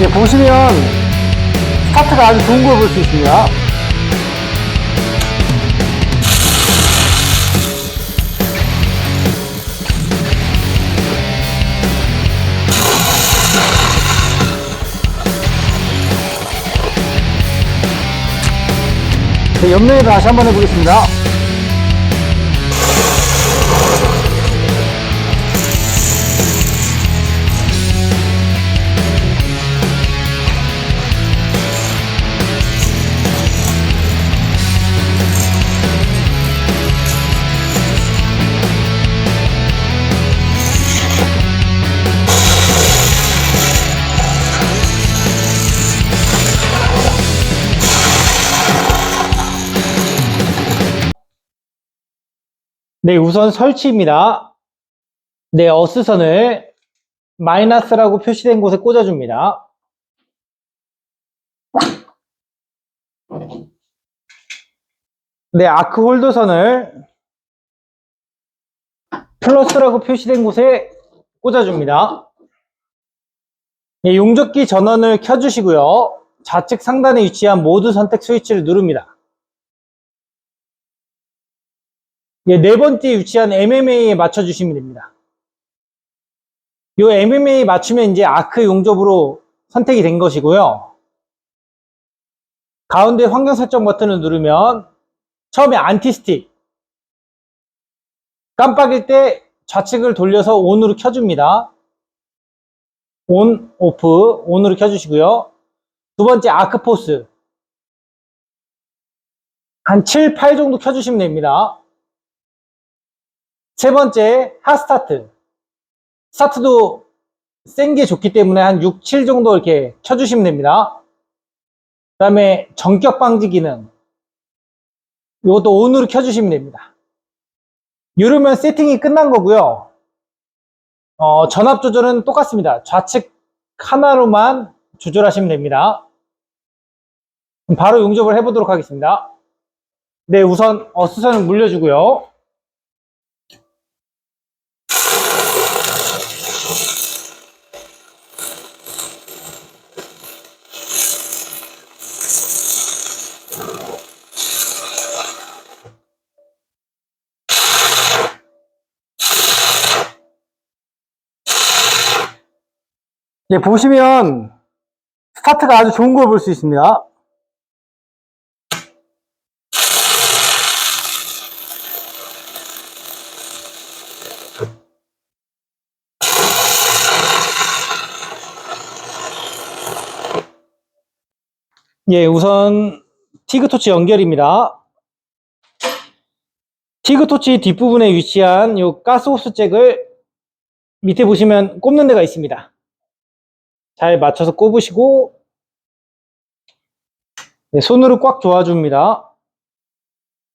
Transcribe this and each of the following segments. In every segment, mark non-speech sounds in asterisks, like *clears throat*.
예, 보시면 스타트가 아주 좋은 걸 볼 수 있습니다. 네, 옆면에도 다시 한번 해보겠습니다. 네, 우선 설치입니다. 네, 어스선을 마이너스라고 표시된 곳에 꽂아줍니다. 네, 아크 홀더선을 플러스라고 표시된 곳에 꽂아줍니다. 네, 용접기 전원을 켜주시고요. 좌측 상단에 위치한 모드 선택 스위치를 누릅니다. 예, 네 번째 위치한 MMA에 맞춰 주시면 됩니다. 이 MMA 맞추면 이제 아크 용접으로 선택이 된 것이고요. 가운데 환경 설정 버튼을 누르면 처음에 안티스틱 깜빡일 때 좌측을 돌려서 온으로 켜줍니다. 온, 오프, 온으로 켜주시고요. 두 번째 아크 포스 한 7, 8 정도 켜주시면 됩니다. 세 번째, 핫스타트. 스타트도 센 게 좋기 때문에 한 6, 7 정도 이렇게 켜주시면 됩니다. 그 다음에 전격 방지 기능. 이것도 온으로 켜주시면 됩니다. 누르면 세팅이 끝난 거고요. 어, 전압 조절은 똑같습니다. 좌측 하나로만 조절하시면 됩니다. 바로 용접을 해보도록 하겠습니다. 네, 우선 어스선을 물려주고요. 예, 보시면 스타트가 아주 좋은 걸 볼 수 있습니다. 예, 우선 티그토치 연결입니다. 티그토치 뒷부분에 위치한 이 가스 호스 잭을 밑에 보시면 꼽는 데가 있습니다. 잘 맞춰서 꼽으시고 네, 손으로 꽉 조아줍니다.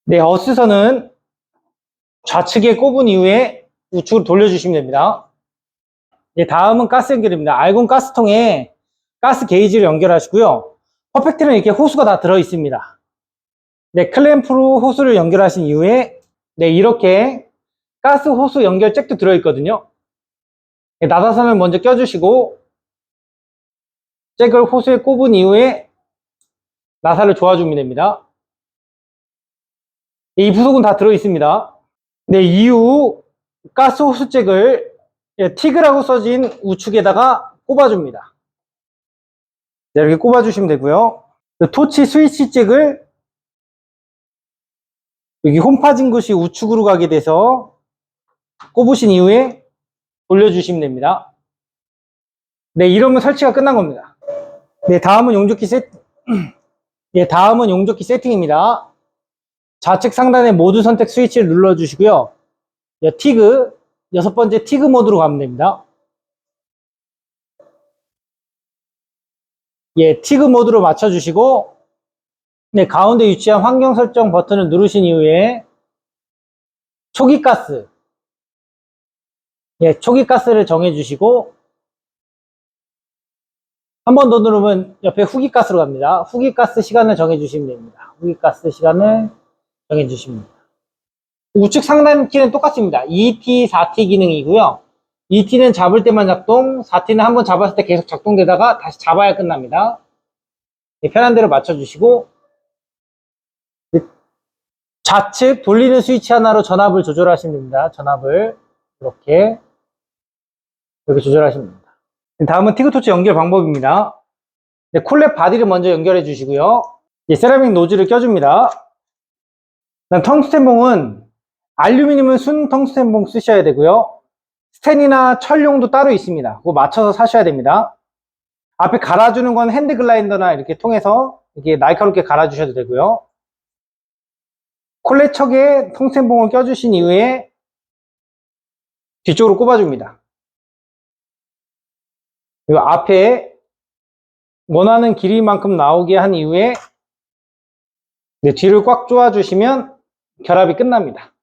네, 어스선은 좌측에 꼽은 이후에 우측으로 돌려주시면 됩니다. 네, 다음은 가스 연결입니다. 알곤 가스통에 가스 게이지를 연결하시고요. 퍼펙트는 이렇게 호수가 다 들어 있습니다. 네, 클램프로 호수를 연결하신 이후에 네, 이렇게 가스 호수 연결 잭도 들어 있거든요. 네, 나사선을 먼저 껴주시고 잭을 호수에 꼽은 이후에 나사를 조아주면 됩니다. 이 부속은 다 들어 있습니다. 네, 이후 가스 호수 잭을 예, 티그라고 써진 우측에다가 꼽아줍니다. 네, 이렇게 꼽아주시면 되고요. 그 토치 스위치 잭을 여기 홈 파진 곳이 우측으로 가게 돼서 꼽으신 이후에 돌려주시면 됩니다. 네, 이러면 설치가 끝난 겁니다. 네, 다음은 용접기 세, 예, *clears throat* 다음은 용접기 세팅입니다. 좌측 상단에 모드 선택 스위치를 눌러주시고요. 예, 티그, 여섯 번째 티그 모드로 가면 됩니다. 예, 티그 모드로 맞춰주시고, 네, 가운데 위치한 환경 설정 버튼을 누르신 이후에 초기 가스, 예, 초기 가스를 정해주시고, 한 번 더 누르면 옆에 후기 가스로 갑니다. 후기 가스 시간을 정해주시면 됩니다. 후기 가스 시간을 정해주시면 됩니다. 우측 상단 키는 똑같습니다. 2T, 4T 기능이고요. 2T는 잡을 때만 작동, 4T는 한번 잡았을 때 계속 작동되다가 다시 잡아야 끝납니다. 네, 편한 대로 맞춰주시고 네, 좌측 돌리는 스위치 하나로 전압을 조절하시면 됩니다. 전압을 이렇게 이렇게 조절하시면 됩니다. 네, 다음은 티그토치 연결 방법입니다. 네, 콜랩 바디를 먼저 연결해 주시고요. 예, 세라믹 노즐을 껴줍니다. 그다음 텅스텐 봉은 알루미늄은 순 텅스텐 봉 쓰셔야 되고요. 스텐이나 철용도 따로 있습니다. 그거 맞춰서 사셔야 됩니다. 앞에 갈아주는 건 핸드 글라인더나 이렇게 통해서 이렇게 날카롭게 갈아주셔도 되고요. 콜레척에 텅스텐봉을 껴주신 이후에 뒤쪽으로 꼽아줍니다. 그리고 앞에 원하는 길이만큼 나오게 한 이후에 네, 뒤를 꽉 조아주시면 결합이 끝납니다.